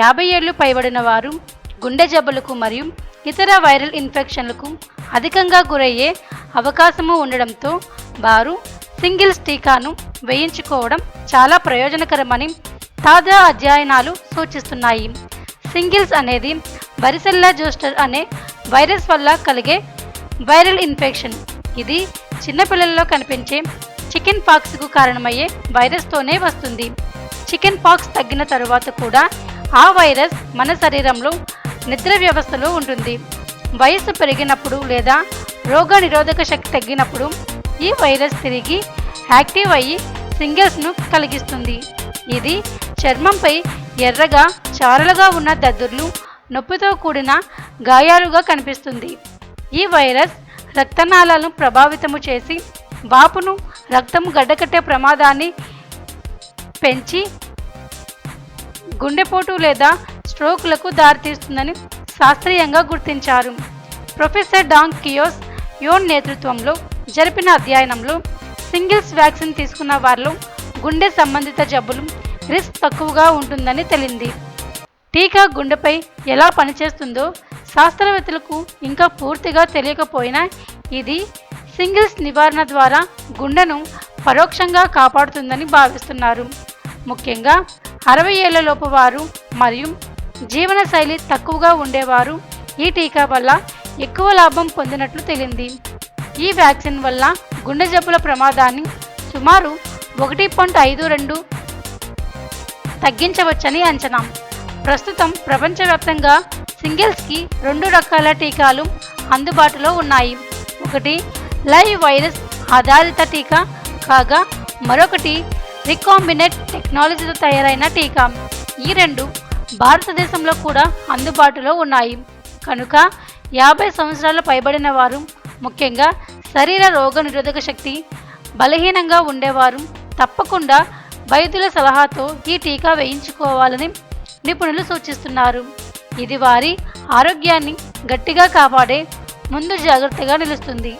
యాభై ఏళ్ళు పైబడిన వారు గుండె జబ్బులకు మరియు ఇతర వైరల్ ఇన్ఫెక్షన్లకు అధికంగా గురయ్యే అవకాశము ఉండడంతో వారు సింగిల్స్ టీకాను వేయించుకోవడం చాలా ప్రయోజనకరమని తాజా అధ్యయనాలు సూచిస్తున్నాయి. సింగిల్స్ అనేది వరిసెల్లా జోస్టర్ అనే వైరస్ వల్ల కలిగే వైరల్ ఇన్ఫెక్షన్. ఇది చిన్నపిల్లల్లో కనిపించే చికెన్ పాక్స్కు కారణమయ్యే వైరస్తోనే వస్తుంది. చికెన్ పాక్స్ తగ్గిన తరువాత కూడా ఆ వైరస్ మన శరీరంలో నిద్ర వ్యవస్థలో ఉంటుంది. వయస్సు పెరిగినప్పుడు లేదా రోగ నిరోధక శక్తి తగ్గినప్పుడు ఈ వైరస్ తిరిగి యాక్టివ్ అయ్యి సింగిల్స్ను కలిగిస్తుంది. ఇది చర్మంపై ఎర్రగా చారలుగా ఉన్న దద్దుర్లు నొప్పితో కూడిన గాయాలుగా కనిపిస్తుంది. ఈ వైరస్ రక్తనాళాలను ప్రభావితము చేసి వాపును రక్తము గడ్డకట్టే ప్రమాదాన్ని పెంచి గుండెపోటు లేదా స్ట్రోక్లకు దారితీస్తుందని శాస్త్రీయంగా గుర్తించారు. ప్రొఫెసర్ డాంగ్ కియోస్ యోన్ నేతృత్వంలో జరిపిన అధ్యయనంలో సింగిల్స్ వ్యాక్సిన్ తీసుకున్న వారిలో గుండె సంబంధిత జబ్బులు రిస్క్ తక్కువగా ఉంటుందని తెలింది. టీకా గుండెపై ఎలా పనిచేస్తుందో శాస్త్రవేత్తలకు ఇంకా పూర్తిగా తెలియకపోయినా ఇది సింగిల్స్ నివారణ ద్వారా గుండెను పరోక్షంగా కాపాడుతుందని భావిస్తున్నారు. ముఖ్యంగా అరవై ఏళ్ళలోపు వారు మరియు జీవనశైలి తక్కువగా ఉండేవారు. ఈ టీకా వల్ల ఎక్కువ లాభం పొందినట్లు తెలింది. ఈ వ్యాక్సిన్ వల్ల గుండె జబ్బుల ప్రమాదాన్ని సుమారు ఒకటి పాయింట్ ఐదు రెండు తగ్గించవచ్చని అంచనా. ప్రస్తుతం ప్రపంచవ్యాప్తంగా సింగిల్స్కి రెండు రకాల టీకాలు అందుబాటులో ఉన్నాయి. ఒకటి లైవ్ వైరస్ ఆధారిత టీకా కాగా మరొకటి రికాంబినెట్ టెక్నాలజీతో తయారైన టీకా. ఈ రెండు భారతదేశంలో కూడా అందుబాటులో ఉన్నాయి. కనుక యాభై సంవత్సరాలు పైబడిన వారు ముఖ్యంగా శరీర రోగ నిరోధక శక్తి బలహీనంగా ఉండేవారు తప్పకుండా వైద్యుల సలహాతో ఈ టీకా వేయించుకోవాలని నిపుణులు సూచిస్తున్నారు. ఇది వారి ఆరోగ్యాన్ని గట్టిగా కాపాడే ముందు జాగ్రత్తగా నిలుస్తుంది.